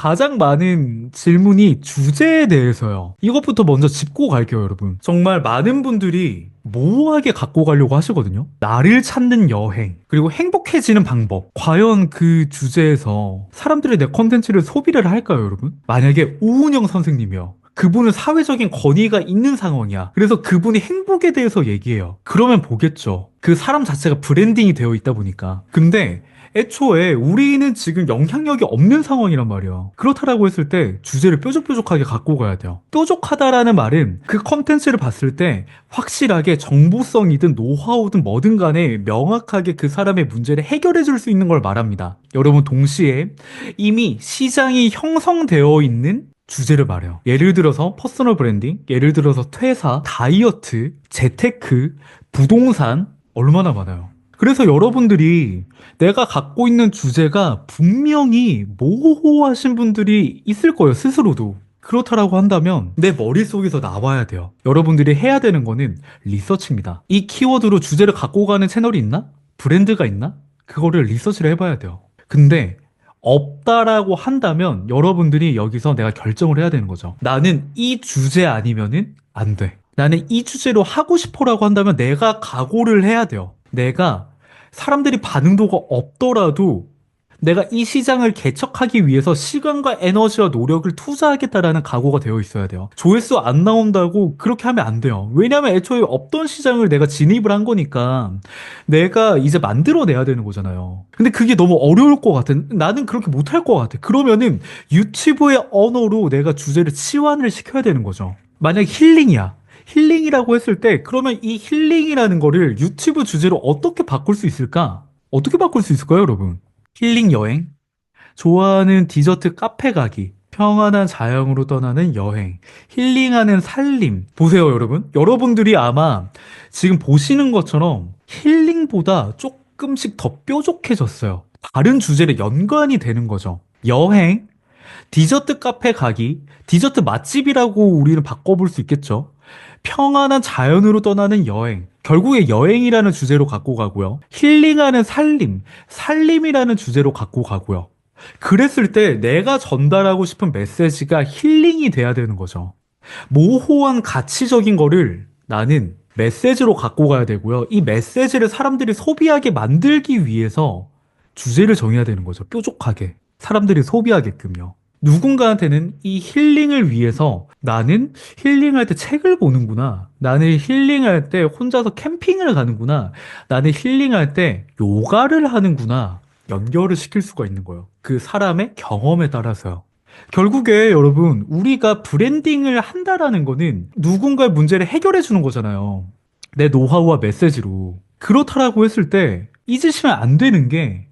가장 많은 질문이 주제에 대해서요. 이것부터 먼저 짚고 갈게요, 여러분. 정말 많은 분들이 모호하게 갖고 가려고 하시거든요. 나를 찾는 여행, 그리고 행복해지는 방법. 과연 그 주제에서 사람들이 내 컨텐츠를 소비를 할까요, 여러분? 만약에 우은영 선생님이요. 그분은 사회적인 권위가 있는 상황이야. 그래서 그분이 행복에 대해서 얘기해요. 그러면 보겠죠. 그 사람 자체가 브랜딩이 되어 있다 보니까. 근데 애초에 우리는 지금 영향력이 없는 상황이란 말이야. 그렇다라고 했을 때 주제를 뾰족뾰족하게 갖고 가야 돼요. 뾰족하다라는 말은 그 컨텐츠를 봤을 때 확실하게 정보성이든 노하우든 뭐든 간에 명확하게 그 사람의 문제를 해결해 줄 수 있는 걸 말합니다. 여러분 동시에 이미 시장이 형성되어 있는 주제를 말해요. 예를 들어서 퍼스널 브랜딩, 예를 들어서 퇴사, 다이어트, 재테크, 부동산 얼마나 많아요. 그래서 여러분들이 내가 갖고 있는 주제가 분명히 모호하신 분들이 있을 거예요, 스스로도. 그렇다라고 한다면 내 머릿속에서 나와야 돼요. 여러분들이 해야 되는 거는 리서치입니다. 이 키워드로 주제를 갖고 가는 채널이 있나? 브랜드가 있나? 그거를 리서치를 해봐야 돼요. 근데 없다라고 한다면 여러분들이 여기서 내가 결정을 해야 되는 거죠. 나는 이 주제 아니면은 안 돼. 나는 이 주제로 하고 싶어라고 한다면 내가 각오를 해야 돼요. 내가 사람들이 반응도가 없더라도 내가 이 시장을 개척하기 위해서 시간과 에너지와 노력을 투자하겠다라는 각오가 되어 있어야 돼요. 조회수 안 나온다고 그렇게 하면 안 돼요. 왜냐하면 애초에 없던 시장을 내가 진입을 한 거니까 내가 이제 만들어내야 되는 거잖아요. 근데 그게 너무 어려울 것 같아. 나는 그렇게 못할 것 같아. 그러면은 유튜브의 언어로 내가 주제를 치환을 시켜야 되는 거죠. 만약 힐링이야. 힐링이라고 했을 때 그러면 이 힐링이라는 거를 유튜브 주제로 어떻게 바꿀 수 있을까? 어떻게 바꿀 수 있을까요, 여러분? 힐링 여행, 좋아하는 디저트 카페 가기, 평안한 자연으로 떠나는 여행, 힐링하는 살림. 보세요, 여러분. 여러분들이 아마 지금 보시는 것처럼 힐링보다 조금씩 더 뾰족해졌어요. 다른 주제를 연관이 되는 거죠. 여행, 디저트 카페 가기, 디저트 맛집이라고 우리는 바꿔볼 수 있겠죠. 평안한 자연으로 떠나는 여행. 결국에 여행이라는 주제로 갖고 가고요. 힐링하는 살림, 살림이라는 주제로 갖고 가고요. 그랬을 때 내가 전달하고 싶은 메시지가 힐링이 돼야 되는 거죠. 모호한 가치적인 거를 나는 메시지로 갖고 가야 되고요. 이 메시지를 사람들이 소비하게 만들기 위해서 주제를 정해야 되는 거죠. 뾰족하게. 사람들이 소비하게끔요. 누군가한테는 이 힐링을 위해서 나는 힐링할 때 책을 보는구나. 나는 힐링할 때 혼자서 캠핑을 가는구나. 나는 힐링할 때 요가를 하는구나. 연결을 시킬 수가 있는 거예요. 그 사람의 경험에 따라서요. 결국에 여러분, 우리가 브랜딩을 한다라는 거는 누군가의 문제를 해결해 주는 거잖아요. 내 노하우와 메시지로. 그렇다라고 했을 때 잊으시면 안 되는 게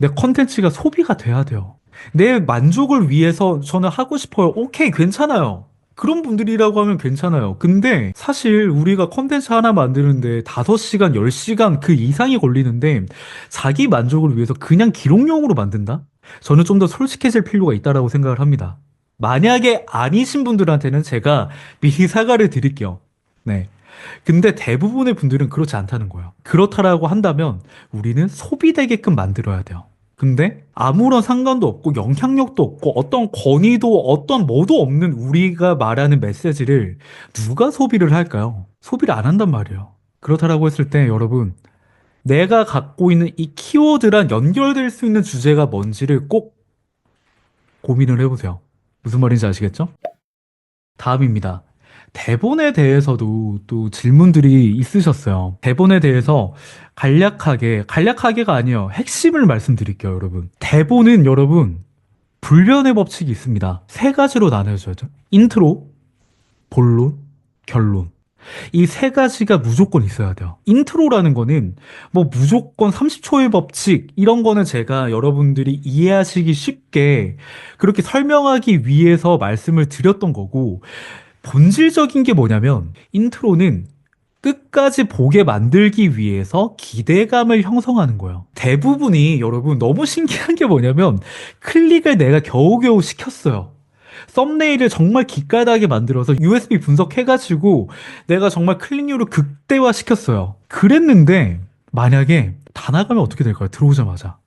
내 컨텐츠가 소비가 돼야 돼요. 내 만족을 위해서 저는 하고 싶어요. 오케이, 괜찮아요. 그런 분들이라고 하면 괜찮아요. 근데 사실 우리가 컨텐츠 하나 만드는데 5시간, 10시간 그 이상이 걸리는데 자기 만족을 위해서 그냥 기록용으로 만든다? 저는 좀 더 솔직해질 필요가 있다라고 생각을 합니다. 만약에 아니신 분들한테는 제가 미리 사과를 드릴게요. 네. 근데 대부분의 분들은 그렇지 않다는 거예요. 그렇다라고 한다면 우리는 소비되게끔 만들어야 돼요. 근데 아무런 상관도 없고 영향력도 없고 어떤 권위도 어떤 뭐도 없는 우리가 말하는 메시지를 누가 소비를 할까요? 소비를 안 한단 말이에요. 그렇다라고 했을 때 여러분 내가 갖고 있는 이 키워드랑 연결될 수 있는 주제가 뭔지를 꼭 고민을 해보세요. 무슨 말인지 아시겠죠? 다음입니다. 대본에 대해서도 또 질문들이 있으셨어요. 대본에 대해서 간략하게, 간략하게가 아니에요. 핵심을 말씀드릴게요, 여러분. 대본은 여러분, 불변의 법칙이 있습니다. 세 가지로 나눠져죠. 인트로, 본론, 결론. 이 세 가지가 무조건 있어야 돼요. 인트로라는 거는 뭐 무조건 30초의 법칙 이런 거는 제가 여러분들이 이해하시기 쉽게 그렇게 설명하기 위해서 말씀을 드렸던 거고 본질적인 게 뭐냐면 인트로는 끝까지 보게 만들기 위해서 기대감을 형성하는 거예요. 대부분이 여러분 너무 신기한 게 뭐냐면 클릭을 내가 겨우겨우 시켰어요. 썸네일을 정말 기깔나게 만들어서 USB 분석해가지고 내가 정말 클릭률을 극대화 시켰어요. 그랬는데 만약에 다 나가면 어떻게 될까요? 들어오자마자.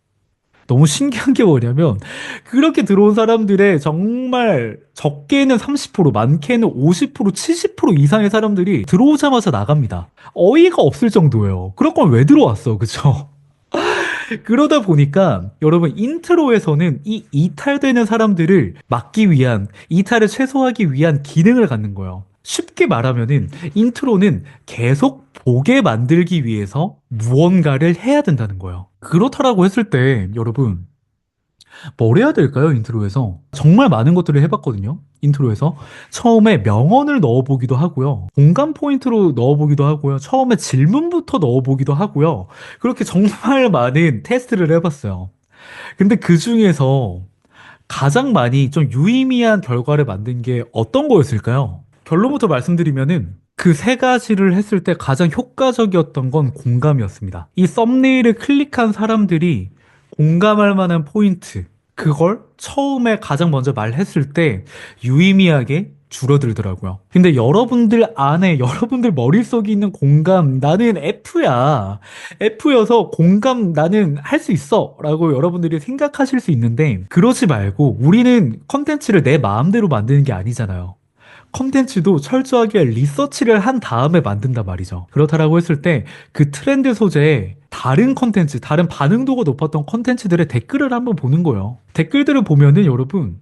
너무 신기한 게 뭐냐면 그렇게 들어온 사람들의 정말 적게는 30%, 많게는 50%, 70% 이상의 사람들이 들어오자마자 나갑니다. 어이가 없을 정도예요. 그럴 거면 왜 들어왔어, 그쵸? 그러다 보니까 여러분 인트로에서는 이 이탈되는 사람들을 막기 위한 이탈을 최소화하기 위한 기능을 갖는 거예요. 쉽게 말하면은 인트로는 계속 보게 만들기 위해서 무언가를 해야 된다는 거예요. 그렇다라고 했을 때 여러분 뭘 해야 될까요? 인트로에서 정말 많은 것들을 해봤거든요. 인트로에서 처음에 명언을 넣어보기도 하고요. 공감 포인트로 넣어보기도 하고요. 처음에 질문부터 넣어보기도 하고요. 그렇게 정말 많은 테스트를 해봤어요. 근데 그 중에서 가장 많이 좀 유의미한 결과를 만든 게 어떤 거였을까요? 결론부터 말씀드리면은 그 세 가지를 했을 때 가장 효과적이었던 건 공감이었습니다. 이 썸네일을 클릭한 사람들이 공감할 만한 포인트, 그걸 처음에 가장 먼저 말했을 때 유의미하게 줄어들더라고요. 근데 여러분들 안에, 여러분들 머릿속에 있는 공감, 나는 F야. F여서 공감 나는 할 수 있어. 라고 여러분들이 생각하실 수 있는데, 그러지 말고 우리는 컨텐츠를 내 마음대로 만드는 게 아니잖아요. 컨텐츠도 철저하게 리서치를 한 다음에 만든단 말이죠. 그렇다라고 했을 때 그 트렌드 소재에 다른 컨텐츠, 다른 반응도가 높았던 컨텐츠들의 댓글을 한번 보는 거예요. 댓글들을 보면은 여러분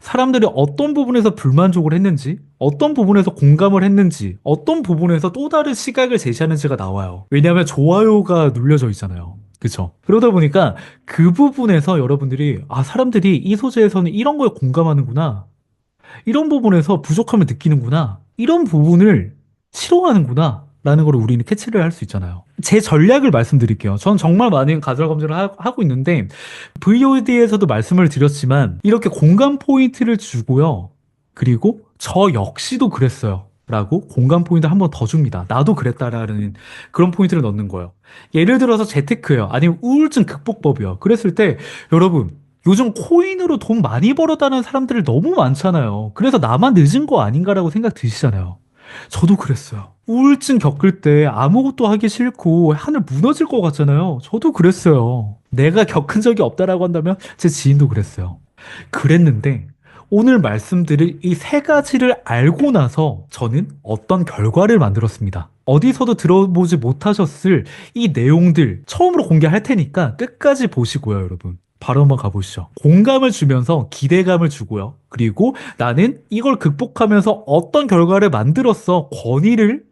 사람들이 어떤 부분에서 불만족을 했는지, 어떤 부분에서 공감을 했는지, 어떤 부분에서 또 다른 시각을 제시하는지가 나와요. 왜냐하면 좋아요가 눌려져 있잖아요. 그쵸? 그러다 보니까 그 부분에서 여러분들이, 아, 사람들이 이 소재에서는 이런 거에 공감하는구나. 이런 부분에서 부족함을 느끼는구나. 이런 부분을 싫어하는구나. 라는 걸 우리는 캐치를 할 수 있잖아요. 제 전략을 말씀드릴게요. 전 정말 많은 가설 검증을 하, 고 있는데 VOD에서도 말씀을 드렸지만 이렇게 공감 포인트를 주고요. 그리고 저 역시도 그랬어요. 라고 공감 포인트 한 번 더 줍니다. 나도 그랬다라는 그런 포인트를 넣는 거예요. 예를 들어서 재테크요. 아니면 우울증 극복법이요. 그랬을 때 여러분 요즘 코인으로 돈 많이 벌었다는 사람들이 너무 많잖아요. 그래서 나만 늦은 거 아닌가라고 생각 드시잖아요. 저도 그랬어요. 우울증 겪을 때 아무것도 하기 싫고 하늘 무너질 것 같잖아요. 저도 그랬어요. 내가 겪은 적이 없다라고 한다면 제 지인도 그랬어요. 그랬는데 오늘 말씀드릴 이 세 가지를 알고 나서 저는 어떤 결과를 만들었습니다. 어디서도 들어보지 못하셨을 이 내용들 처음으로 공개할 테니까 끝까지 보시고요, 여러분. 바로 한번 가보시죠. 공감을 주면서 기대감을 주고요. 그리고 나는 이걸 극복하면서 어떤 결과를 만들었어 권위를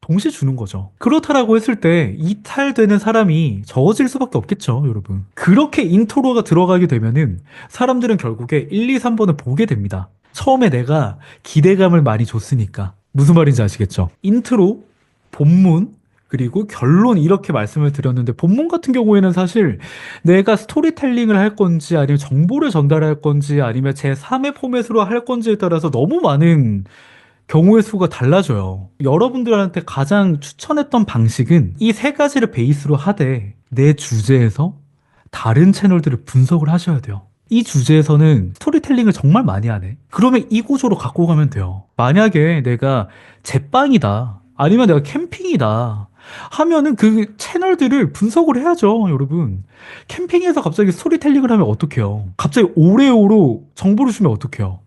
동시에 주는 거죠. 그렇다라고 했을 때 이탈되는 사람이 적어질 수밖에 없겠죠, 여러분. 그렇게 인트로가 들어가게 되면은 사람들은 결국에 1, 2, 3번을 보게 됩니다. 처음에 내가 기대감을 많이 줬으니까. 무슨 말인지 아시겠죠? 인트로, 본문, 그리고 결론 이렇게 말씀을 드렸는데 본문 같은 경우에는 사실 내가 스토리텔링을 할 건지 아니면 정보를 전달할 건지 아니면 제 3의 포맷으로 할 건지에 따라서 너무 많은 경우의 수가 달라져요. 여러분들한테 가장 추천했던 방식은 이 세 가지를 베이스로 하되 내 주제에서 다른 채널들을 분석을 하셔야 돼요. 이 주제에서는 스토리텔링을 정말 많이 하네. 그러면 이 구조로 갖고 가면 돼요. 만약에 내가 제빵이다. 아니면 내가 캠핑이다. 하면은 그 채널들을 분석을 해야죠, 여러분. 캠핑에서 갑자기 스토리텔링을 하면 어떡해요? 갑자기 오레오로 정보를 주면 어떡해요?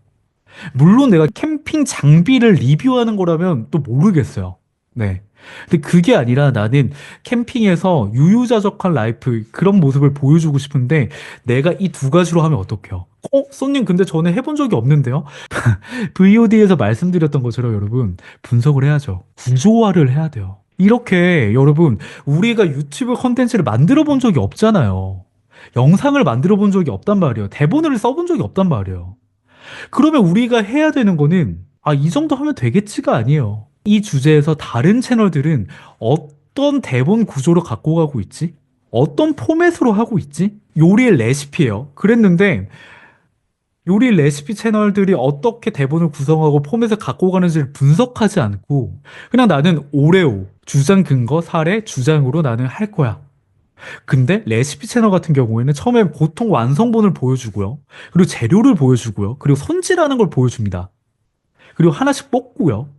물론 내가 캠핑 장비를 리뷰하는 거라면 또 모르겠어요. 네. 근데 그게 아니라 나는 캠핑에서 유유자적한 라이프 그런 모습을 보여주고 싶은데 내가 이 두 가지로 하면 어떡해요? 어? 손님 근데 저는 해본 적이 없는데요? VOD에서 말씀드렸던 것처럼 여러분 분석을 해야죠. 구조화를 해야 돼요. 이렇게 여러분 우리가 유튜브 컨텐츠를 만들어 본 적이 없잖아요. 영상을 만들어 본 적이 없단 말이에요. 대본을 써본 적이 없단 말이에요. 그러면 우리가 해야 되는 거는 아, 이 정도 하면 되겠지가 아니에요. 이 주제에서 다른 채널들은 어떤 대본 구조로 갖고 가고 있지? 어떤 포맷으로 하고 있지? 요리의 레시피예요. 그랬는데 요리 레시피 채널들이 어떻게 대본을 구성하고 포맷을 갖고 가는지를 분석하지 않고 그냥 나는 오레오, 주장 근거, 사례, 주장으로 나는 할 거야. 근데 레시피 채널 같은 경우에는 처음에 보통 완성본을 보여주고요. 그리고 재료를 보여주고요. 그리고 손질하는 걸 보여줍니다. 그리고 하나씩 뽑고요.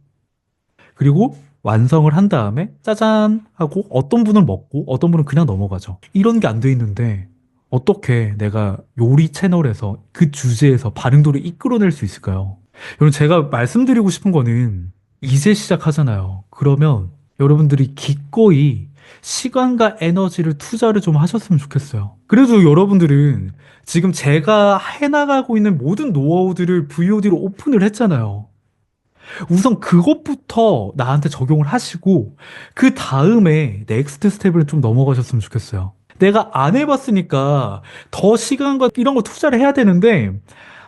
그리고 완성을 한 다음에 짜잔 하고 어떤 분은 먹고 어떤 분은 그냥 넘어가죠. 이런 게 안 돼 있는데 어떻게 내가 요리 채널에서 그 주제에서 반응도를 이끌어낼 수 있을까요? 여러분, 제가 말씀드리고 싶은 거는 이제 시작하잖아요. 그러면 여러분들이 기꺼이 시간과 에너지를 투자를 좀 하셨으면 좋겠어요. 그래도 여러분들은 지금 제가 해나가고 있는 모든 노하우들을 VOD로 오픈을 했잖아요. 우선 그것부터 나한테 적용을 하시고 그 다음에 넥스트 스텝을 좀 넘어가셨으면 좋겠어요. 내가 안 해봤으니까 더 시간과 이런 거 투자를 해야 되는데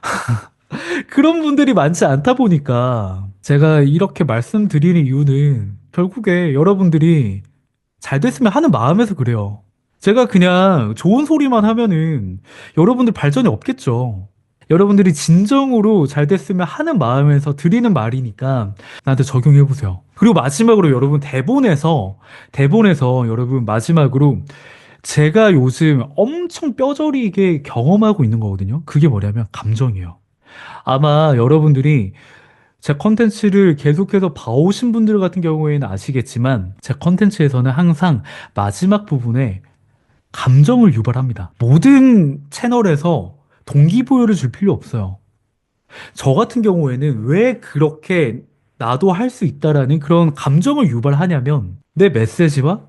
그런 분들이 많지 않다 보니까 제가 이렇게 말씀드리는 이유는 결국에 여러분들이 잘 됐으면 하는 마음에서 그래요. 제가 그냥 좋은 소리만 하면은 여러분들 발전이 없겠죠. 여러분들이 진정으로 잘 됐으면 하는 마음에서 드리는 말이니까 나한테 적용해 보세요. 그리고 마지막으로 여러분 대본에서 대본에서 여러분 마지막으로 제가 요즘 엄청 뼈저리게 경험하고 있는 거거든요. 그게 뭐냐면 감정이에요. 아마 여러분들이 제 컨텐츠를 계속해서 봐오신 분들 같은 경우에는 아시겠지만 제 컨텐츠에서는 항상 마지막 부분에 감정을 유발합니다. 모든 채널에서 동기부여를 줄 필요 없어요. 저 같은 경우에는 왜 그렇게 나도 할 수 있다라는 그런 감정을 유발하냐면 내 메시지와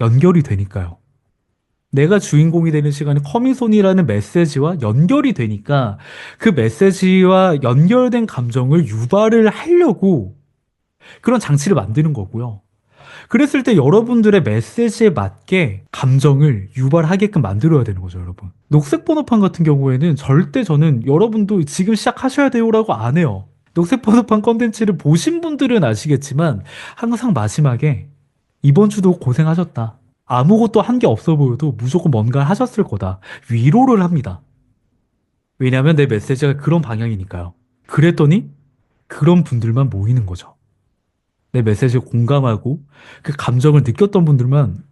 연결이 되니까요. 내가 주인공이 되는 시간에 커미손이라는 메시지와 연결이 되니까 그 메시지와 연결된 감정을 유발을 하려고 그런 장치를 만드는 거고요. 그랬을 때 여러분들의 메시지에 맞게 감정을 유발하게끔 만들어야 되는 거죠, 여러분. 녹색 번호판 같은 경우에는 절대 저는 여러분도 지금 시작하셔야 돼요라고 안 해요. 녹색 번호판 컨텐츠를 보신 분들은 아시겠지만 항상 마지막에 이번 주도 고생하셨다. 아무것도 한 게 없어 보여도 무조건 뭔가 하셨을 거다. 위로를 합니다. 왜냐하면 내 메시지가 그런 방향이니까요. 그랬더니 그런 분들만 모이는 거죠. 내 메시지에 공감하고 그 감정을 느꼈던 분들만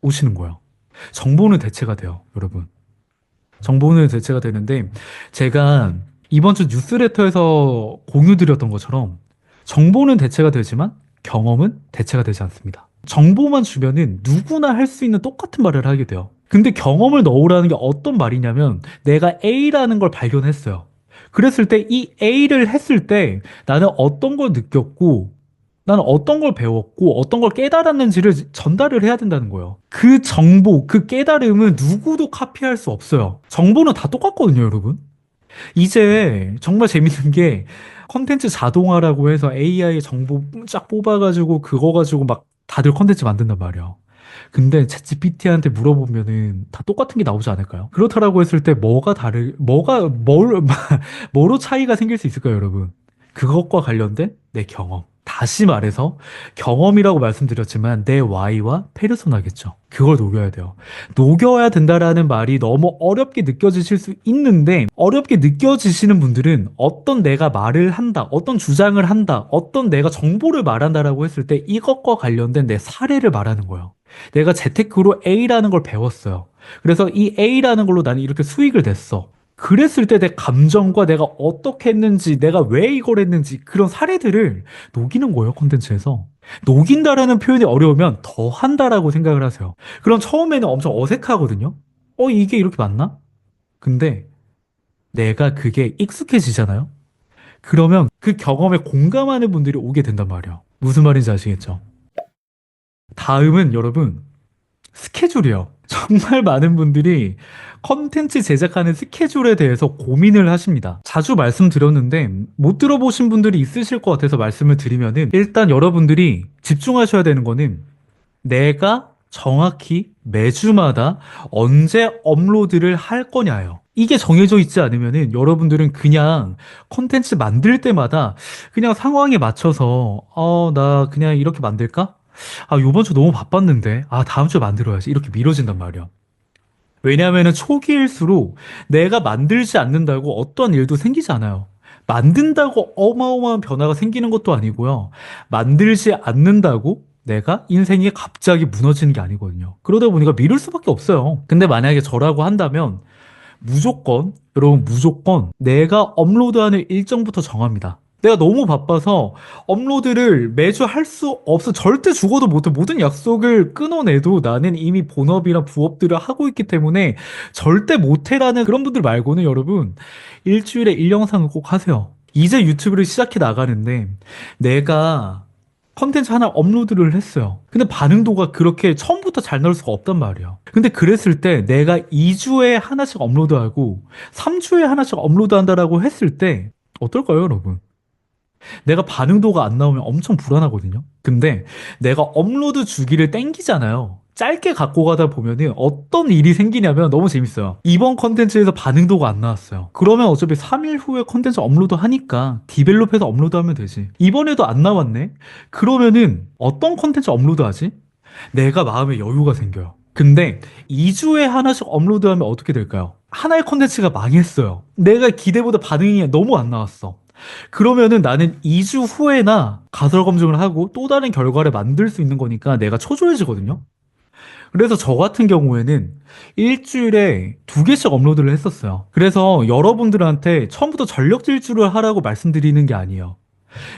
오시는 거예요. 정보는 대체가 돼요, 여러분. 정보는 대체가 되는데 제가 이번 주 뉴스레터에서 공유드렸던 것처럼 정보는 대체가 되지만 경험은 대체가 되지 않습니다. 정보만 주면은 누구나 할 수 있는 똑같은 말을 하게 돼요. 근데 경험을 넣으라는 게 어떤 말이냐면 내가 A라는 걸 발견했어요. 그랬을 때 이 A를 했을 때 나는 어떤 걸 느꼈고 나는 어떤 걸 배웠고 어떤 걸 깨달았는지를 전달을 해야 된다는 거예요. 그 정보, 그 깨달음은 누구도 카피할 수 없어요. 정보는 다 똑같거든요, 여러분. 이제 정말 재밌는 게 컨텐츠 자동화라고 해서 AI 정보 쫙 뽑아가지고 그거 가지고 막 다들 컨텐츠 만든단 말이야. 근데 챗GPT한테 물어보면은 다 똑같은 게 나오지 않을까요? 그렇다라고 했을 때 뭐가 다를, 뭐가, 뭘, 뭐로 차이가 생길 수 있을까요, 여러분? 그것과 관련된 내 경험. 다시 말해서 경험이라고 말씀드렸지만 내 Y와 페르소나겠죠. 그걸 녹여야 돼요. 녹여야 된다라는 말이 너무 어렵게 느껴지실 수 있는데 어렵게 느껴지시는 분들은 어떤 내가 말을 한다, 어떤 주장을 한다, 어떤 내가 정보를 말한다라고 했을 때 이것과 관련된 내 사례를 말하는 거예요. 내가 재테크로 A라는 걸 배웠어요. 그래서 이 A라는 걸로 나는 이렇게 수익을 냈어. 그랬을 때 내 감정과 내가 어떻게 했는지, 내가 왜 이걸 했는지 그런 사례들을 녹이는 거예요, 콘텐츠에서. 녹인다라는 표현이 어려우면 더 한다라고 생각을 하세요. 그럼 처음에는 엄청 어색하거든요? 어, 이게 이렇게 맞나? 근데 내가 그게 익숙해지잖아요? 그러면 그 경험에 공감하는 분들이 오게 된단 말이에요. 무슨 말인지 아시겠죠? 다음은 여러분, 스케줄이요. 정말 많은 분들이 컨텐츠 제작하는 스케줄에 대해서 고민을 하십니다. 자주 말씀드렸는데 못 들어보신 분들이 있으실 것 같아서 말씀을 드리면은 일단 여러분들이 집중하셔야 되는 거는 내가 정확히 매주마다 언제 업로드를 할 거냐요. 이게 정해져 있지 않으면은 여러분들은 그냥 컨텐츠 만들 때마다 그냥 상황에 맞춰서 어, 나 그냥 이렇게 만들까? 아, 요번 주 너무 바빴는데. 아, 다음 주에 만들어야지. 이렇게 미뤄진단 말이야. 왜냐하면 초기일수록 내가 만들지 않는다고 어떤 일도 생기지 않아요. 만든다고 어마어마한 변화가 생기는 것도 아니고요. 만들지 않는다고 내가 인생이 갑자기 무너지는 게 아니거든요. 그러다 보니까 미룰 수밖에 없어요. 근데 만약에 저라고 한다면 무조건, 여러분 무조건 내가 업로드하는 일정부터 정합니다. 내가 너무 바빠서 업로드를 매주 할 수 없어. 절대 죽어도 못해. 모든 약속을 끊어내도 나는 이미 본업이랑 부업들을 하고 있기 때문에 절대 못해라는 그런 분들 말고는 여러분, 일주일에 1영상을 꼭 하세요. 이제 유튜브를 시작해 나가는데 내가 컨텐츠 하나 업로드를 했어요. 근데 반응도가 그렇게 처음부터 잘 나올 수가 없단 말이에요. 근데 그랬을 때 내가 2주에 하나씩 업로드하고 3주에 하나씩 업로드한다라고 했을 때 어떨까요, 여러분? 내가 반응도가 안 나오면 엄청 불안하거든요. 근데 내가 업로드 주기를 땡기잖아요. 짧게 갖고 가다 보면은 어떤 일이 생기냐면 너무 재밌어요. 이번 컨텐츠에서 반응도가 안 나왔어요. 그러면 어차피 3일 후에 컨텐츠 업로드 하니까 디벨롭해서 업로드하면 되지. 이번에도 안 나왔네? 그러면은 어떤 컨텐츠 업로드 하지? 내가 마음에 여유가 생겨요. 근데 2주에 하나씩 업로드하면 어떻게 될까요? 하나의 컨텐츠가 망했어요. 내가 기대보다 반응이 너무 안 나왔어. 그러면은 나는 2주 후에나 가설 검증을 하고 또 다른 결과를 만들 수 있는 거니까 내가 초조해지거든요. 그래서 저 같은 경우에는 일주일에 두 개씩 업로드를 했었어요. 그래서 여러분들한테 처음부터 전력 질주를 하라고 말씀드리는 게 아니에요.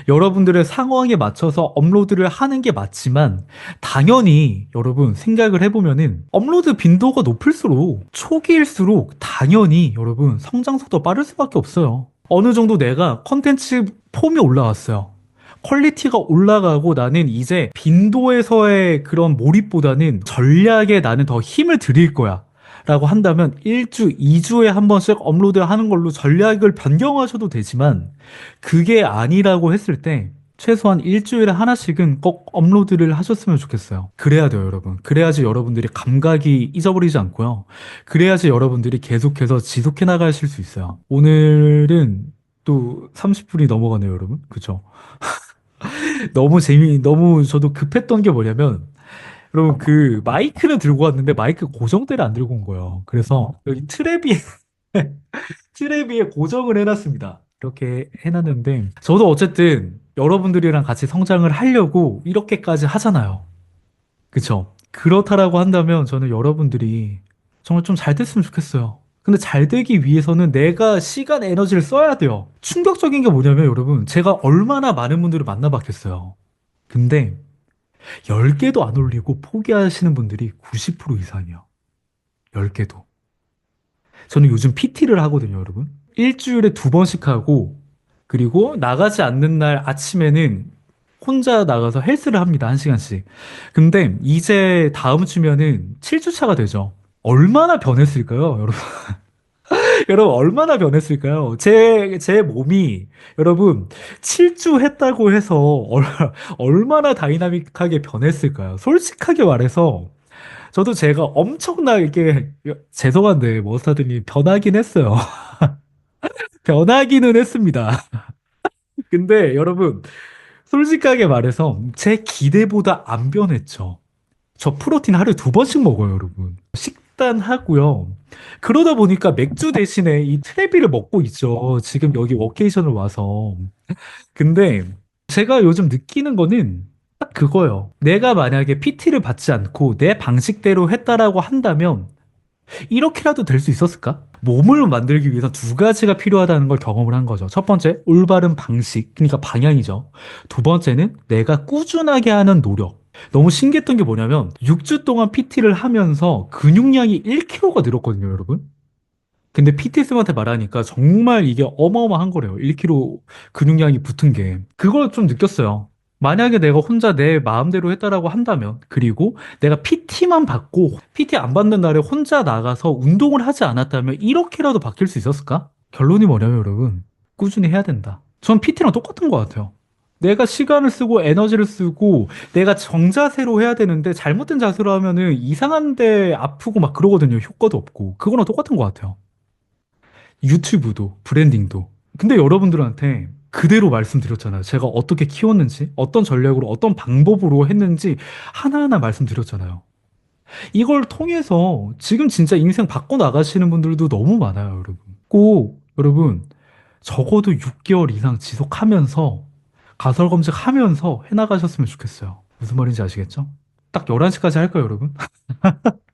여러분들의 상황에 맞춰서 업로드를 하는 게 맞지만 당연히 여러분 생각을 해보면은 업로드 빈도가 높을수록 초기일수록 당연히 여러분 성장 속도 빠를 수밖에 없어요. 어느 정도 내가 컨텐츠 폼이 올라왔어요. 퀄리티가 올라가고 나는 이제 빈도에서의 그런 몰입보다는 전략에 나는 더 힘을 들일 거야. 라고 한다면 1주, 2주에 한 번씩 업로드 하는 걸로 전략을 변경하셔도 되지만 그게 아니라고 했을 때 최소한 일주일에 하나씩은 꼭 업로드를 하셨으면 좋겠어요. 그래야 돼요, 여러분. 그래야지 여러분들이 감각이 잊어버리지 않고요. 그래야지 여러분들이 계속해서 지속해 나가실 수 있어요. 오늘은 또 30분이 넘어가네요, 여러분. 그죠? 너무 재미, 너무 저도 급했던 게 뭐냐면, 여러분 그 마이크는 들고 왔는데 마이크 고정대를 안 들고 온 거예요. 그래서 여기 트랩 위에 고정을 해놨습니다. 이렇게 해놨는데 저도 어쨌든 여러분들이랑 같이 성장을 하려고 이렇게까지 하잖아요. 그쵸? 그렇다라고 한다면 저는 여러분들이 정말 좀 잘 됐으면 좋겠어요. 근데 잘 되기 위해서는 내가 시간, 에너지를 써야 돼요. 충격적인 게 뭐냐면 여러분, 제가 얼마나 많은 분들을 만나봤겠어요. 근데 10개도 안 올리고 포기하시는 분들이 90% 이상이에요. 10개도. 저는 요즘 PT를 하거든요, 여러분. 일주일에 두 번씩 하고, 그리고 나가지 않는 날 아침에는 혼자 나가서 헬스를 합니다, 한 시간씩. 근데 이제 다음 주면은 7주차가 되죠. 얼마나 변했을까요, 여러분? 여러분, 얼마나 변했을까요? 제, 제 몸이, 여러분, 7주 했다고 해서 얼, 얼마나 다이나믹하게 변했을까요? 솔직하게 말해서, 저도 제가 엄청나게, 죄송한데, 머스타드님 변하긴 했어요. 변하기는 했습니다. 근데 여러분, 솔직하게 말해서 제 기대보다 안 변했죠. 저 프로틴 하루에 두 번씩 먹어요, 여러분. 식단 하고요. 그러다 보니까 맥주 대신에 이 트레비를 먹고 있죠. 지금 여기 워케이션을 와서. 근데 제가 요즘 느끼는 거는 딱 그거예요. 내가 만약에 PT를 받지 않고 내 방식대로 했다라고 한다면 이렇게라도 될 수 있었을까? 몸을 만들기 위해서 두 가지가 필요하다는 걸 경험을 한 거죠. 첫 번째, 올바른 방식, 그러니까 방향이죠. 두 번째는 내가 꾸준하게 하는 노력. 너무 신기했던 게 뭐냐면 6주 동안 PT를 하면서 근육량이 1kg가 늘었거든요, 여러분. 근데 PT쌤한테 말하니까 정말 이게 어마어마한 거래요. 1kg 근육량이 붙은 게. 그걸 좀 느꼈어요. 만약에 내가 혼자 내 마음대로 했다라고 한다면, 그리고 내가 PT만 받고, PT 안 받는 날에 혼자 나가서 운동을 하지 않았다면, 이렇게라도 바뀔 수 있었을까? 결론이 뭐냐면, 여러분, 꾸준히 해야 된다. 전 PT랑 똑같은 것 같아요. 내가 시간을 쓰고 에너지를 쓰고 내가 정자세로 해야 되는데 잘못된 자세로 하면은 이상한데 아프고 막 그러거든요. 효과도 없고. 그거랑 똑같은 것 같아요. 유튜브도 브랜딩도. 근데 여러분들한테 그대로 말씀드렸잖아요. 제가 어떻게 키웠는지, 어떤 전략으로, 어떤 방법으로 했는지 하나하나 말씀드렸잖아요. 이걸 통해서 지금 진짜 인생 바꿔 나가시는 분들도 너무 많아요, 여러분. 꼭, 여러분, 적어도 6개월 이상 지속하면서 가설 검색하면서 해나가셨으면 좋겠어요. 무슨 말인지 아시겠죠? 딱 11시까지 할까요, 여러분?